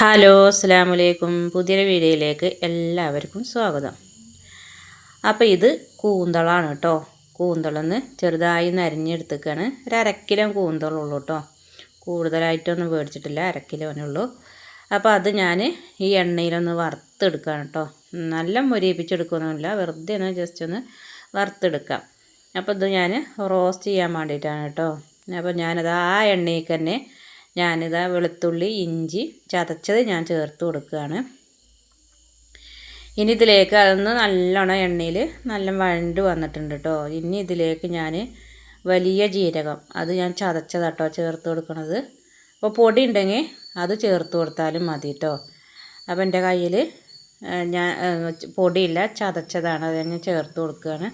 Hello അസ്സാം വലൈക്കും പുതിയൊരു വീഡിയോയിലേക്ക് എല്ലാവർക്കും സ്വാഗതം. അപ്പോൾ ഇത് കൂന്തളാണ് കേട്ടോ. കൂന്തളെന്ന് ചെറുതായി നരിഞ്ഞെടുത്തേക്കാണ്. ഒരു അരക്കിലോ കൂന്തളുള്ളൂ കേട്ടോ. കൂടുതലായിട്ടൊന്നും മേടിച്ചിട്ടില്ല അരക്കിലോനേ ഉള്ളൂ. അപ്പോൾ അത് ഞാൻ ഈ എണ്ണയിലൊന്ന് വറുത്തെടുക്കുകയാണ് കേട്ടോ. നല്ല മുരിയിപ്പിച്ചെടുക്കുകയൊന്നുമില്ല വെറുതെ ഒന്ന് ജസ്റ്റ് ഒന്ന് വറുത്തെടുക്കാം. അപ്പോൾ ഇത് ഞാൻ റോസ്റ്റ് ചെയ്യാൻ വേണ്ടിയിട്ടാണ് കേട്ടോ. അപ്പോൾ ഞാനത് ആ എണ്ണയിൽ തന്നെ ഞാനിതാ വെളുത്തുള്ളി ഇഞ്ചി ചതച്ചത് ഞാൻ ചേർത്ത് കൊടുക്കുകയാണ്. ഇനി ഇതിലേക്ക് അതൊന്ന് നല്ലോണം എണ്ണയിൽ നല്ല വഴണ്ട് വന്നിട്ടുണ്ട് കേട്ടോ ഇനി ഇതിലേക്ക് ഞാൻ വലിയ ജീരകം അത് ഞാൻ ചതച്ചതാട്ടോ ചേർത്ത് കൊടുക്കണത്. അപ്പോൾ പൊടി ഉണ്ടെങ്കിൽ അത് ചേർത്ത് കൊടുത്താലും മതി കേട്ടോ അപ്പോൾ എന്റെ കയ്യിൽ ഞാൻ പൊടിയില്ല ചതച്ചതാണ് അത് ഞാൻ ചേർത്ത് കൊടുക്കുകയാണ്.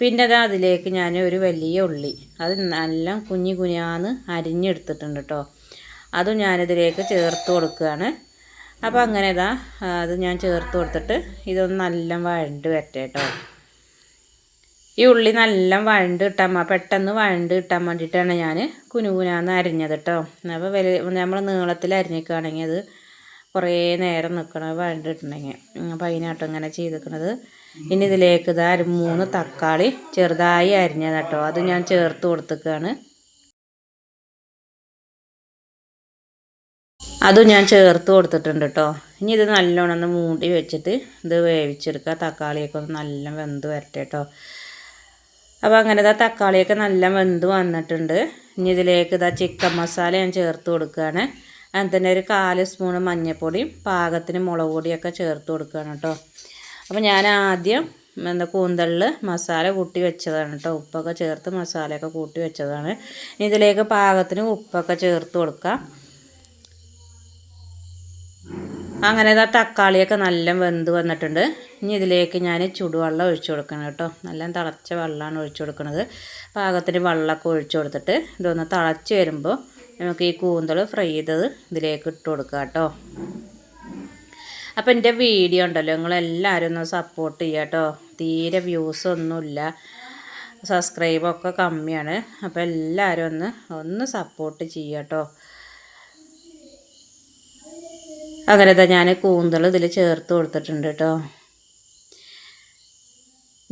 പിന്നെ അത് അതിലേക്ക് ഞാൻ ഒരു വലിയ ഉള്ളി അത് നല്ല കുഞ്ഞു കുഞ്ഞാന്ന് അരിഞ്ഞെടുത്തിട്ടുണ്ട് കേട്ടോ അതും ഞാനിതിലേക്ക് ചേർത്ത് കൊടുക്കുകയാണ്. അപ്പോൾ അങ്ങനെ ഇതാ അത് ഞാൻ ചേർത്ത് കൊടുത്തിട്ട് ഇതൊന്ന് നല്ല വഴണ്ട് വരട്ടെ കേട്ടോ ഈ ഉള്ളി നല്ല വഴണ്ട് കിട്ടാൻ പെട്ടെന്ന് വഴണ്ട് കിട്ടാൻ വേണ്ടിയിട്ടാണ് ഞാൻ കുനുകുനാന്ന് അരിഞ്ഞത് കേട്ടോ അപ്പോൾ വലിയ നമ്മൾ നീളത്തിൽ അരിഞ്ഞിക്കുകയാണെങ്കിൽ അത് കുറേ നേരം നിൽക്കണം വഴണ്ട് കിട്ടണമെങ്കിൽ അപ്പോൾ അതിനായിട്ട് ഇങ്ങനെ ചെയ്തിരിക്കണത്. ഇനി ഇതിലേക്ക് ഇതാ ഒരു മൂന്ന് തക്കാളി ചെറുതായി അരിഞ്ഞത് കേട്ടോ അത് ഞാൻ ചേർത്ത് കൊടുത്തേക്കാണ് അതും ഞാൻ ചേർത്ത് കൊടുത്തിട്ടുണ്ട് കേട്ടോ ഇനി ഇത് നല്ലോണം ഒന്ന് മൂടി വെച്ചിട്ട് ഇത് വേവിച്ചെടുക്കുക. തക്കാളിയൊക്കെ ഒന്ന് നല്ല വെന്ത് വരട്ടെ കേട്ടോ അപ്പോൾ അങ്ങനെ തക്കാളിയൊക്കെ നല്ല വെന്ത് വന്നിട്ടുണ്ട്. ഇനി ഇതിലേക്ക് ഇതാ ചിക്കൻ മസാല ഞാൻ ചേർത്ത് കൊടുക്കുകയാണ്. അതിന് തന്നെ ഒരു കാൽ സ്പൂണ് മഞ്ഞൾപ്പൊടിയും പാകത്തിന് മുളക് പൊടിയൊക്കെ ചേർത്ത് കൊടുക്കുകയാണ് കേട്ടോ അപ്പോൾ ഞാൻ ആദ്യം എന്താ കൂന്തളിൽ മസാല കൂട്ടി വെച്ചതാണ് കേട്ടോ ഉപ്പൊക്കെ ചേർത്ത് മസാലയൊക്കെ കൂട്ടി വെച്ചതാണ്. ഇതിലേക്ക് പാകത്തിന് ഉപ്പൊക്കെ ചേർത്ത് കൊടുക്കാം. അങ്ങനെ ഇതാ തക്കാളിയൊക്കെ നല്ല വെന്ത് വന്നിട്ടുണ്ട്. ഇനി ഇതിലേക്ക് ഞാൻ ചുടുവെള്ളം ഒഴിച്ചു കൊടുക്കണം കേട്ടോ. നല്ല തിളച്ച വെള്ളമാണ് ഒഴിച്ചു കൊടുക്കുന്നത് പാകത്തിന് വെള്ളമൊക്കെ ഒഴിച്ചു കൊടുത്തിട്ട് ഇതൊന്ന് തിളച്ച് വരുമ്പോൾ നമുക്ക് ഈ കൂന്തൾ ഫ്രൈ ചെയ്തത് ഇതിലേക്ക് ഇട്ട് കൊടുക്കുക കേട്ടോ. അപ്പോൾ എന്റെ വീഡിയോ ഉണ്ടല്ലോ. നിങ്ങളെല്ലാവരും ഒന്ന് സപ്പോർട്ട് ചെയ്യുക കേട്ടോ. തീരെ വ്യൂസൊന്നുമില്ല സബ്സ്ക്രൈബൊക്കെ കമ്മിയാണ്. അപ്പോൾ എല്ലാവരും ഒന്ന് ഒന്ന് സപ്പോർട്ട് ചെയ്യുക കേട്ടോ. അങ്ങനെ തന്നെ ഞാൻ കൂന്തൾ ഇതിൽ ചേർത്ത് കൊടുത്തിട്ടുണ്ട് കേട്ടോ.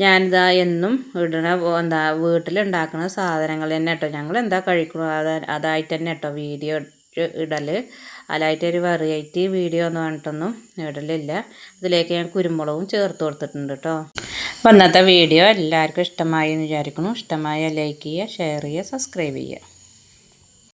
ഞാനിതാ എന്നും ഇടണ എന്താ വീട്ടിലുണ്ടാക്കുന്ന സാധനങ്ങൾ തന്നെ കേട്ടോ. ഞങ്ങൾ എന്താ കഴിക്കണോ? അത് അതായിട്ട് തന്നെ കേട്ടോ വീഡിയോ ഇടൽ അല്ലായിട്ട് ഒരു വെറൈറ്റി വീഡിയോ ഒന്നും പറഞ്ഞിട്ടൊന്നും ഇടലില്ല. ഇതിലേക്ക് ഞാൻ കുരുമുളകും ചേർത്ത് കൊടുത്തിട്ടുണ്ട് കേട്ടോ. അപ്പം വീഡിയോ എല്ലാവർക്കും ഇഷ്ടമായി എന്ന് വിചാരിക്കുന്നു. ഇഷ്ടമായ ലൈക്ക് ചെയ്യുക ഷെയർ ചെയ്യുക സബ്സ്ക്രൈബ് ചെയ്യുക.